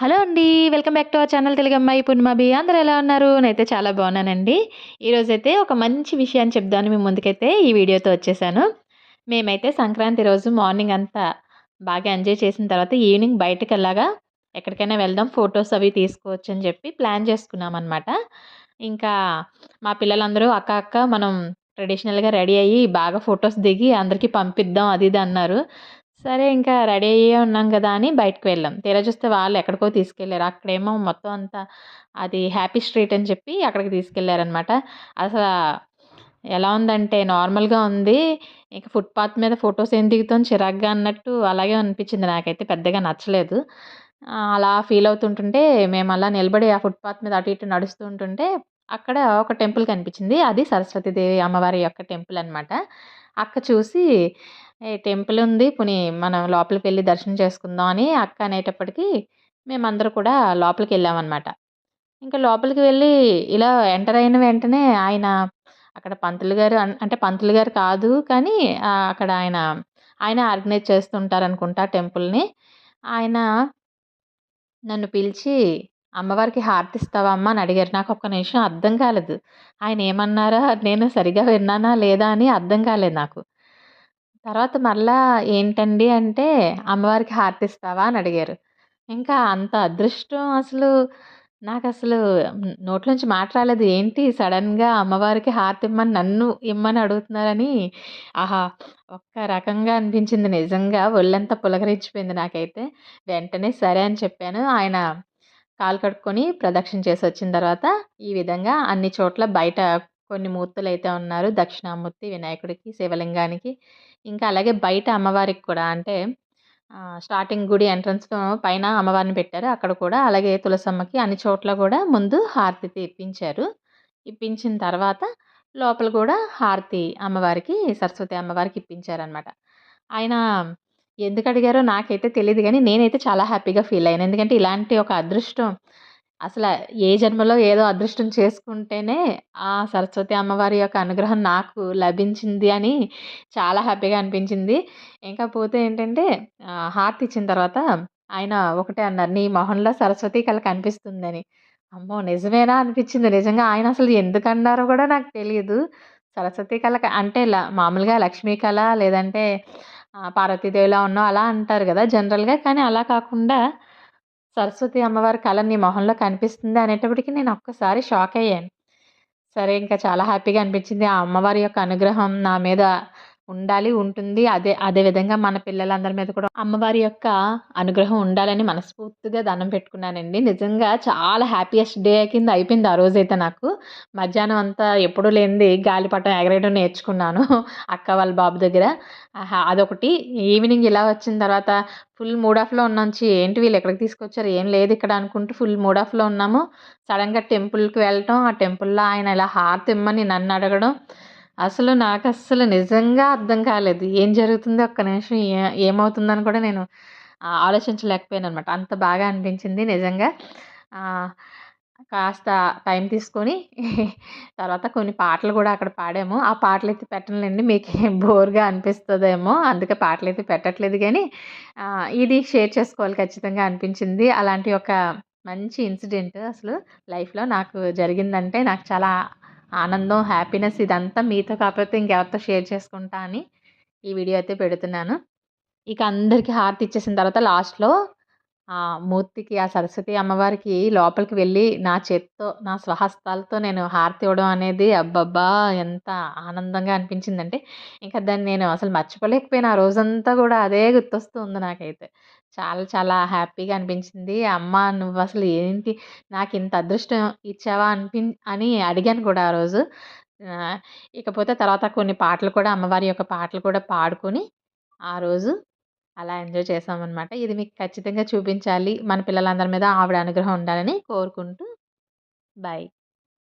Hello అండి. Welcome back to our channel తెలుగమ్మాయి పుణ్యమాబి. అందరూ ఎలా ఉన్నారు? నేనైతే చాలా బాగున్నానండి. ఈరోజైతే ఒక మంచి విషయాన్ని చెప్దామని మీ ముందుకైతే ఈ వీడియోతో వచ్చేసాను. మేమైతే సంక్రాంతి రోజు మార్నింగ్ అంతా బాగా ఎంజాయ్ చేసిన తర్వాత ఈవినింగ్ బయటకెళ్ళాగా ఎక్కడికైనా వెళ్దాం ఫొటోస్ అవి తీసుకోవచ్చు అని చెప్పి ప్లాన్ చేసుకున్నామనమాట. ఇంకా మా పిల్లలందరూ అక్క అక్క మనం ట్రెడిషనల్‌గా రెడీ అయ్యి బాగా ఫొటోస్ దిగి అందరికీ పంపిద్దాం అది ఇది అన్నారు. సరే ఇంకా రెడీ అయ్యే ఉన్నాం కదా అని బయటకు వెళ్ళాం. తీరా చూస్తే వాళ్ళు ఎక్కడికో తీసుకెళ్ళారు. అక్కడేమో మొత్తం అంతా అది హ్యాపీ స్ట్రీట్ అని చెప్పి అక్కడికి తీసుకెళ్ళారనమాట. అసలు ఎలా ఉందంటే నార్మల్‌గా ఉంది. ఇక ఫుట్‌పాత్ మీద ఫొటోస్ ఏం దిగుతాం చిరాగ్గా అన్నట్టు అలాగే అనిపించింది నాకైతే పెద్దగా నచ్చలేదు. అలా ఫీల్ అవుతుంటుంటే మేము అలా నిలబడి ఆ ఫుట్‌పాత్ మీద అటు ఇటు నడుస్తూ ఉంటుంటే అక్కడ ఒక టెంపుల్ కనిపించింది. అది సరస్వతీదేవి అమ్మవారి యొక్క టెంపుల్ అనమాట. అక్క చూసి టెంపుల్ ఉంది పోనీ మనం లోపలికి వెళ్ళి దర్శనం చేసుకుందాం అని అక్క అనేటప్పటికి మేమందరూ కూడా లోపలికి వెళ్ళామన్నమాట. ఇంకా లోపలికి వెళ్ళి ఇలా ఎంటర్ అయిన వెంటనే ఆయన అక్కడ పంతులు గారు అంటే పంతులు గారు కాదు కానీ అక్కడ ఆయన ఆయన ఆర్గనైజ్ చేస్తుంటారు అనుకుంటా టెంపుల్ని. ఆయన నన్ను పిలిచి అమ్మవారికి హారతి ఇస్తావా అమ్మ? అని అడిగారు. నాకు ఒక్క నిమిషం అర్థం కాలేదు. ఆయన ఏమన్నారా? నేను సరిగా విన్నానా లేదా అని అర్థం కాలేదు నాకు. తర్వాత మళ్ళా ఏంటండి అంటే అమ్మవారికి హారతి ఇస్తావా అని అడిగారు. ఇంకా అంత అదృష్టం అసలు నాకు అసలు నోట్లోంచి మాట రాలేదు. ఏంటి సడన్గా అమ్మవారికి హారతి ఇమ్మని నన్ను ఇమ్మని అడుగుతున్నారని? ఆహా ఒక్క రకంగా అనిపించింది నిజంగా. ఒళ్ళంతా పులకరించిపోయింది నాకైతే. వెంటనే సరే అని చెప్పాను. ఆయన కాలు కట్టుకొని ప్రదక్షిణ చేసి వచ్చిన తర్వాత ఈ విధంగా అన్ని చోట్ల బయట కొన్ని మూర్తులు అయితే ఉన్నారు దక్షిణామూర్తి వినాయకుడికి శివలింగానికి ఇంకా అలాగే బయట అమ్మవారికి కూడా అంటే స్టార్టింగ్ గుడి ఎంట్రన్స్‌లో పైన అమ్మవారిని పెట్టారు. అక్కడ కూడా అలాగే తులసమ్మకి అన్ని చోట్ల కూడా ముందు హారతి ఇప్పించారు. ఇప్పించిన తర్వాత లోపల కూడా హారతి అమ్మవారికి సరస్వతి అమ్మవారికి ఇప్పించారనమాట. ఆయన ఎందుకు అడిగారో నాకైతే తెలియదు కానీ నేనైతే చాలా హ్యాపీగా ఫీల్ అయ్యాను. ఎందుకంటే ఇలాంటి ఒక అదృష్టం అసలు ఏ జన్మలో ఏదో అదృష్టం చేసుకుంటేనే ఆ సరస్వతి అమ్మవారి యొక్క అనుగ్రహం నాకు లభించింది అని చాలా హ్యాపీగా అనిపించింది. ఇంకా పోతే ఏంటంటే హార్ట్ ఇచ్చిన తర్వాత ఆయన ఒకటే అన్నారు. "నీ మొహంలో సరస్వతి కళ కనిపిస్తుందని." అమ్మో! నిజమేనా అనిపించింది. నిజంగా ఆయన అసలు ఎందుకన్నారో కూడా నాకు తెలియదు సరస్వతి కళ అంటే మామూలుగా లక్ష్మీ కళ లేదంటే పార్వతీదేవిలా ఉన్నావు అలా అంటారు కదా జనరల్‌గా. కానీ అలా కాకుండా సరస్వతి అమ్మవారి కళ నీ మొహంలో కనిపిస్తుంది అనేటప్పటికి నేను ఒక్కసారి షాక్ అయ్యాను. సరే ఇంకా చాలా హ్యాపీగా అనిపించింది. ఆ అమ్మవారి యొక్క అనుగ్రహం నా మీద ఉండాలి, ఉంటుంది. అదే అదే విధంగా మన పిల్లలందరి మీద కూడా అమ్మవారి యొక్క అనుగ్రహం ఉండాలని మనస్ఫూర్తిగా దండం పెట్టుకున్నానండి. నిజంగా చాలా హ్యాపీయెస్ట్ డే కింద అయిపోయింది ఆ రోజైతే నాకు. మధ్యాహ్నం అంతా ఎప్పుడూ లేనిది గాలిపటం ఎగరేయడం నేర్చుకున్నాను అక్క వాళ్ళ బాబు దగ్గర. అదొకటి. ఈవినింగ్ ఇలా వచ్చిన తర్వాత ఫుల్ మూడ్ ఆఫ్‌లో ఉన్నాంచి ఏంటి వీళ్ళు ఎక్కడికి తీసుకొచ్చారు? ఏం లేదు ఇక్కడ అనుకుంటూ ఫుల్ మూడ్ ఆఫ్‌లో ఉన్నాము. సడన్‌గా టెంపుల్‌కి వెళ్ళటం, ఆ టెంపుల్‌లో ఆయన ఇలా హారతి ఇమ్మని నన్ను అడగడం అసలు నాకు అస్సలు నిజంగా అర్థం కాలేదు. ఏం జరుగుతుందో ఒక్క నిమిషం ఏ ఏమవుతుందని కూడా నేను ఆలోచించలేకపోయాను అనమాట అంత బాగా అనిపించింది నిజంగా. కాస్త టైం తీసుకొని తర్వాత కొన్ని పాటలు కూడా అక్కడ పాడాము. ఆ పాటలు అయితే పెట్టనులేండి మీకు బోర్‌గా అనిపిస్తుందేమో అందుకే పాటలు అయితే పెట్టట్లేదు కానీ ఇది షేర్ చేసుకోవాలి ఖచ్చితంగా అనిపించింది. అలాంటి ఒక మంచి ఇన్సిడెంట్ అసలు లైఫ్‌లో నాకు జరిగిందంటే నాకు చాలా ఆనందం హ్యాపీనెస్ ఇదంతా మీతో కాకపోతే ఇంకెవరితో షేర్ చేసుకుంటా అని ఈ వీడియో అయితే పెడుతున్నాను. ఇక అందరికీ హారతి ఇచ్చేసిన తర్వాత లాస్ట్లో ఆ మూర్తికి ఆ సరస్వతి అమ్మవారికి లోపలికి వెళ్ళి నా చేత్తో నా స్వహస్తాలతో నేను హారతి ఇవ్వడం అనేది అబ్బబ్బా! ఎంత ఆనందంగా అనిపించిందంటే ఇంకా దాన్ని నేను అసలు మర్చిపోలేకపోయినా. ఆ రోజంతా కూడా అదే గుర్తొస్తూ ఉంది నాకైతే. చాలా చాలా హ్యాపీగా అనిపించింది. అమ్మ నువ్వు అసలు ఏంటి నాకు ఇంత అదృష్టం ఇచ్చావా అనిపి అని అడిగాను కూడా ఆ రోజు. ఇకపోతే తర్వాత కొన్ని పాటలు కూడా అమ్మవారి యొక్క పాటలు కూడా పాడుకొని ఆ రోజు అలా ఎంజాయ్ చేసామన్నమాట. ఇది మీకు ఖచ్చితంగా చూపించాలి. మన పిల్లలందరి మీద ఆవిడ అనుగ్రహం ఉండాలని కోరుకుంటూ బాయ్.